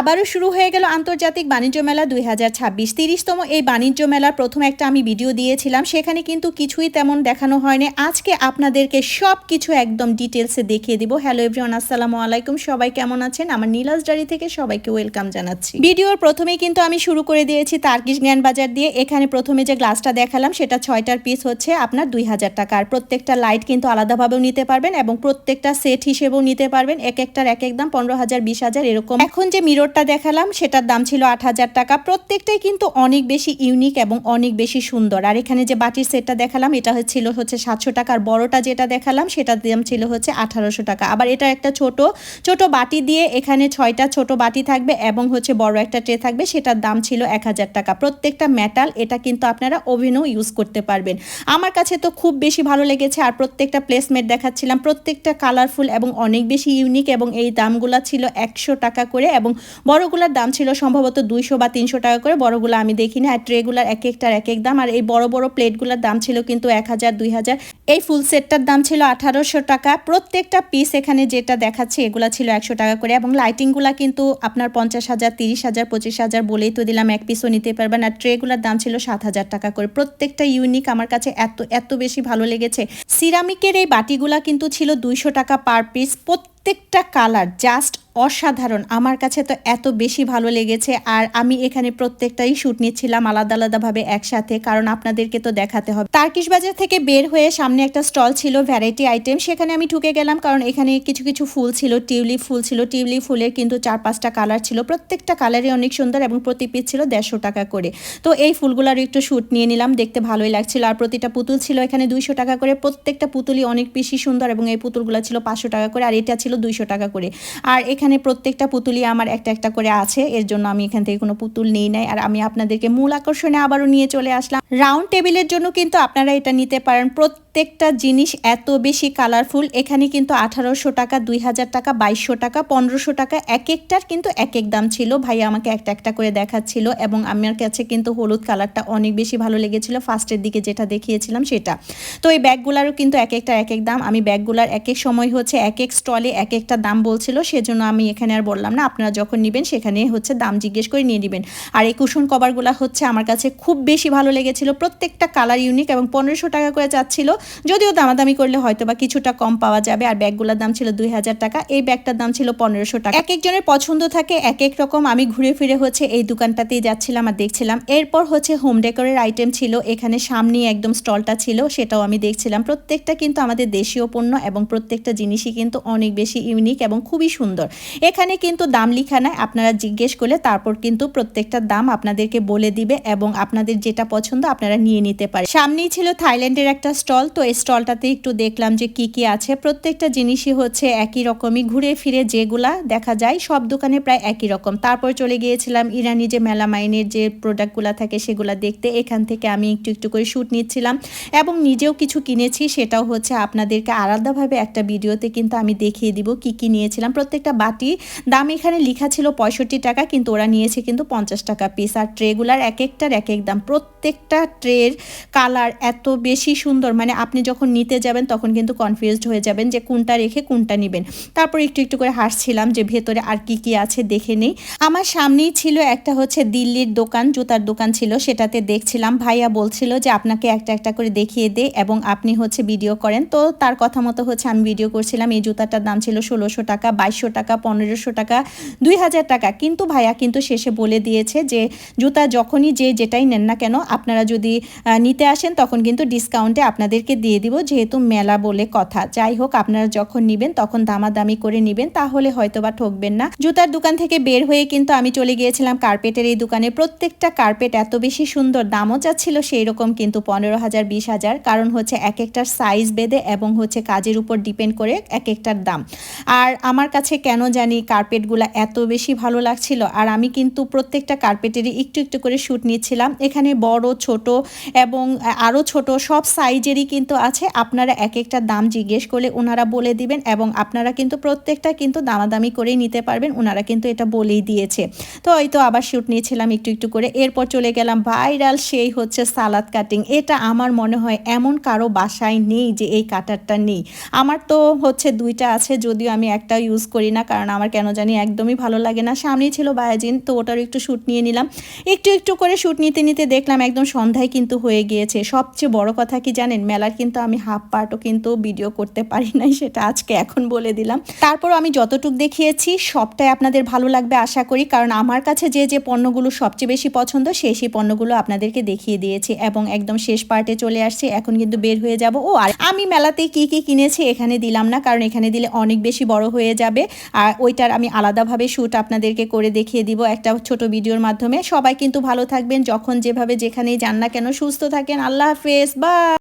আবারও শুরু হয়ে গেল আন্তর্জাতিক বাণিজ্য মেলা দুই হাজার ছাব্বিশ। তিরিশতম এই বাণিজ্য মেলার প্রথম একটা আমি ভিডিও দিয়েছিলাম, সেখানে কিন্তু কিছুই তেমন দেখানো হয়নি। আজকে আপনাদেরকে সব কিছু একদম ডিটেলসে দেখিয়ে দিব। হ্যালো এভরিওয়ান, আসসালামু আলাইকুম। সবাই কেমন আছেন? আমার নীলাস ডারি থেকে সবাইকে ওয়েলকাম জানাচ্ছি। ভিডিওর প্রথমেই কিন্তু আমি শুরু করে দিয়েছি তার্কিশ জ্ঞান বাজার দিয়ে। এখানে প্রথমে যে গ্লাসটা দেখালাম, সেটা ছয়টার পিস হচ্ছে আপনার দুই হাজার টাকা। আর প্রত্যেকটা লাইট কিন্তু আলাদাভাবেও নিতে পারবেন এবং প্রত্যেকটা সেট হিসেবেও নিতে পারবেন। এক একটার এক এক দাম পনেরো হাজার, বিশ হাজার, এরকম। এখন যে মিররটা দেখালাম, সেটার দাম ছিল আট হাজার টাকা। প্রত্যেকটাই কিন্তু অনেক বেশি ইউনিক এবং অনেক বেশি সুন্দর। আর এখানে যে বাটির সেটটা দেখালাম, এটা ছিল হচ্ছে সাতশো টাকা। আর বড়টা যেটা দেখালাম, সেটার দাম ছিল হচ্ছে আঠারোশো টাকা। আবার এটা একটা ছোট ছোট বাটি দিয়ে এখানে ছয়টা ছোট বাটি থাকবে এবং হচ্ছে বড় একটা ট্রে থাকবে, সেটার দাম ছিল এক হাজার টাকা। প্রত্যেকটা মেটাল এটা কিন্তু আপনারা ওভেনও ইউজ করতে পারবেন। আমার কাছে তো খুব বেশি ভালো লেগেছে, আর প্রত্যেকটা প্লেসমেট দেখাচ্ছিলাম। প্রত্যেকটা কালারফুল এবং অনেক বেশি ইউনিক এবং এই দামগুলো ছিল একশো টাকা করে এবং বড়গুলোর দাম ছিল সম্ভবত দুইশো বা তিনশো টাকা করে, বড়গুলো আমি দেখিনি। আর ট্রেগুলার এক একটার এক এক দাম। আর এই বড় বড় প্লেটগুলোর দাম ছিল কিন্তু এক হাজার, দুই হাজার। এই ফুল সেটটার দাম ছিল আঠারোশো টাকা। প্রত্যেকটা পিস এখানে যেটা দেখাচ্ছে, এগুলা ছিল একশো টাকা করে। এবং লাইটিংগুলা কিন্তু আপনার পঞ্চাশ হাজার, তিরিশ হাজার, পঁচিশ হাজার বলেই তো দিলাম, এক পিসও নিতে পারবেন। আর ট্রেগুলার দাম ছিল সাত হাজার টাকা করে। প্রত্যেকটা ইউনিক আমার কাছে এত এত বেশি ভালো লেগেছে। সিরামিকের এই বাটিগুলা কিন্তু ছিল দুইশো টাকা পার পিস। প্রত্যেকটা কালার জাস্ট অসাধারণ। আমার কাছে তো এত বেশি ভালো লেগেছে আর আমি এখানে প্রত্যেকটাই শ্যুট নিচ্ছিলাম আলাদা আলাদাভাবে একসাথে, কারণ আপনাদেরকে তো দেখাতে হবে। তার্কিশ বাজার থেকে বের হয়ে সামনে একটা স্টল ছিল, ভ্যারাইটি আইটেম। সেখানে আমি ঢুকে গেলাম, কারণ এখানে কিছু কিছু ফুল ছিল, টিউলিপ ফুল ছিল। টিউলিপ ফুলের কিন্তু চার পাঁচটা কালার ছিল। প্রত্যেকটা কালারই অনেক সুন্দর এবং প্রতি পিস ছিল দেড়শো টাকা করে। তো এই ফুলগুলোর একটু শ্যুট নিয়ে নিলাম, দেখতে ভালোই লাগছিল। আর প্রতিটা পুতুল ছিল এখানে দুইশো টাকা করে। প্রত্যেকটা পুতুলই অনেক বেশি সুন্দর এবং এই পুতুলগুলো ছিল পাঁচশো টাকা করে। আর এটা ছিল দুইশো টাকা করে। আর এখানে প্রত্যেকটা পুতুলই আমার একটা একটা করে আছে। এর জন্য আমি এখান থেকে কোনো পুতুল নেই নাই। আর আমি আপনাদেরকে মূল আকর্ষণে আবারও নিয়ে চলে আসলাম। রাউন্ড টেবিলের জন্য কিন্তু আপনারা এটা নিতে পারেন। প্রত্যেকটা জিনিস এত বেশি কালারফুল এখানে কিন্তু আঠারোশো টাকা দুই হাজার টাকা, বাইশশো টাকা, পনেরোশো টাকা, এক একটার কিন্তু এক এক দাম ছিল। ভাই আমাকে একটা একটা করে দেখাচ্ছিল এবং আমার কাছে কিন্তু হলুদ কালারটা অনেক বেশি ভালো লেগেছিল। ফার্স্টের দিকে যেটা দেখিয়েছিলাম সেটা। তো এই ব্যাগগুলারও কিন্তু এক একটা এক এক দাম। আমি ব্যাগগুলার এক এক সময় হচ্ছে এক এক স্টলে এক একটা দাম বলছিল, সেজন্য আমি এখানে আর বললাম না, আপনারা যখন নেবেন সেখানে হচ্ছে দাম জিজ্ঞেস করে নিয়ে নেবেন। আর এই কুশন কভারগুলো হচ্ছে আমার কাছে খুব বেশি ভালো লেগেছিল। প্রত্যেকটা কালার ইউনিক এবং পনেরোশো টাকা করে চাচ্ছিল যদিও দামাদামি করলে হয়তো বা কিছুটা কম পাওয়া যাবে, আর ব্যাগগুলোর দাম ছিল দুই হাজার টাকা, এই ব্যাগটার দাম ছিল পনেরোশো টাকা। এক একজনের পছন্দ থাকে, এক এক রকম। আমি ঘুরে ফিরে হচ্ছে এই দোকানটাতেই যাচ্ছিলাম আর দেখছিলাম। এরপর হচ্ছে হোম ডেকোরের আইটেম ছিল, এখানে সামনে একদম স্টলটা ছিল, সেটাও আমি দেখছিলাম। প্রত্যেকটা কিন্তু আমাদের দেশীয় পণ্য এবং প্রত্যেকটা জিনিসই কিন্তু অনেক বেশি ইউনিক এবং খুবই সুন্দর। এখানে কিন্তু দাম লিখা নাই, আপনারা জিজ্ঞেস করলে তারপর কিন্তু প্রত্যেকটা দাম আপনাদেরকে বলে দিবে এবং আপনাদের যেটা পছন্দ আপনারা নিয়ে নিতে পারেন। সামনেই ছিল থাইল্যান্ডের একটা স্টল তো এই স্টলটাতে একটু দেখলাম যে কি কি আছে। প্রত্যেকটা জিনিসই হচ্ছে একই রকমই। ঘুরে ফিরে যেগুলা দেখা যায়, সব দোকানে প্রায় একই রকম। তারপর চলে গিয়েছিলাম ইরানি যে মেলামাইনের যে প্রোডাক্টগুলো থাকে সেগুলা দেখতে। এখান থেকে আমি একটু একটু করে শ্যুট নিচ্ছিলাম এবং নিজেও কিছু কিনেছি। সেটাও হচ্ছে আপনাদেরকে আলাদাভাবে একটা ভিডিওতে কিন্তু আমি দেখিয়ে দিব কি কি নিয়েছিলাম। প্রত্যেকটা বাটি, দাম এখানে লেখা ছিল পঁয়ষট্টি টাকা কিন্তু ওরা নিয়েছে কিন্তু পঞ্চাশ টাকা পিস আর ট্রেগুলার এক একটার এক এক দাম। প্রত্যেকটা ট্রের কালার এত বেশি সুন্দর। মানে আপনি যখন নিতে যাবেন, তখন কিন্তু কনফিউজড হয়ে যাবেন যে কোনটা রেখে কোনটা নেবেন। তারপর একটু একটু করে হাসছিলাম যে ভেতরে আর কি কি আছে দেখে নেই। আমার সামনেই ছিল একটা হচ্ছে দিল্লির দোকান, জুতার দোকান ছিল, সেটাতে দেখছিলাম। ভাইয়া বলছিল যে আপনাকে একটা একটা করে দেখিয়ে দে এবং আপনি হচ্ছে ভিডিও করেন। তো তার কথা মতো হচ্ছে আমি ভিডিও করছিলাম। এই জুতাটার দাম ছিল ষোলোশো টাকা, বাইশশো টাকা, পনেরোশো টাকা, দুই হাজার টাকা। কিন্তু ভাইয়া কিন্তু শেষে বলে দিয়েছে যে জুতা যখনই যে যেটাই নেন না কেন, আপনারা যদি নিতে আসেন, তখন কিন্তু ডিসকাউন্টে আপনাদেরকে দিয়ে দিব, যেহেতু মেলা বলে কথা। যাই হোক, আপনারা যখন নিবেন, তখন দামাদামি করে নিবেন, তাহলে হয়তো বা ঠকবেন না। জুতার দোকান থেকে বের হয়ে কিন্তু আমি চলে গিয়েছিলাম কার্পেটের এই দোকানে। প্রত্যেকটা কার্পেট এত বেশি সুন্দর, দামও চাচ্ছিল সেই রকম কিন্তু পনেরো হাজার, বিশ হাজার। কারণ হচ্ছে এক একটার সাইজ বেঁধে এবং হচ্ছে কাজের উপর ডিপেন্ড করে এক একটার দাম। আর আমার কাছে কেন জানি কার্পেটগুলো এত বেশি ভালো লাগছিল। আর আমি কিন্তু প্রত্যেকটা কার্পেটেরই একটু একটু করে শ্যুট নিচ্ছিলাম। এখানে বড়, ছোট এবং আরও ছোট সব সাইজেরই কিন্তু কিন্তু আছে। আপনারা এক একটা দাম জিজ্ঞেস করলে ওনারা বলে দিবেন এবং আপনারা কিন্তু প্রত্যেকটা কিন্তু দামাদামি করেই নিতে পারবেন। ওনারা কিন্তু এটা বলেই দিয়েছে। তো এই তো আবার শ্যুট নিয়েছিলাম একটু একটু করে। এরপর চলে গেলাম, ভাইরাল সেই হচ্ছে সালাদ কাটিং এটা আমার মনে হয় এমন কারও বাসায় নেই যে এই কাটারটা নেই। আমার তো হচ্ছে দুইটা আছে, যদিও আমি একটা ইউজ করি না, কারণ আমার কেন জানি একদমই ভালো লাগে না। সামনেই ছিল বায়াজিন, তো ওটার একটু শ্যুট নিয়ে নিলাম। একটু একটু করে শ্যুট নিতে নিতে দেখলাম একদম সন্ধ্যায় কিন্তু হয়ে গিয়েছে। সবচেয়ে বড় কথা কি জানেন? মেলার কিন্তু আমি হাফ পার্টও কিন্তু ভিডিও করতে পারি নাই, সেটা আজকে এখন বলে দিলাম। তারপর আমি যতটুক দেখিয়েছি, সবটাই আপনাদের ভালো লাগবে আশা করি, কারণ আমার কাছে যে যে পণ্যগুলো সবচেয়ে বেশি পছন্দ সেই সেই পণ্যগুলো আপনাদেরকে দেখিয়ে দিয়েছি এবং একদম শেষ পার্টে চলে আসছি, এখন কিন্তু বের হয়ে যাব। ও, আর আমি মেলাতে কি কি কিনেছি এখানে দিলাম না, কারণ এখানে দিলে অনেক বেশি বড় হয়ে যাবে। আর ওইটার আমি আলাদাভাবে শ্যুট আপনাদেরকে করে দেখিয়ে দিব একটা ছোট ভিডিওর মাধ্যমে। সবাই কিন্তু ভালো থাকবেন, যখন যেভাবে যেখানেই যান না কেন, সুস্থ থাকেন। আল্লাহ হাফেজ বা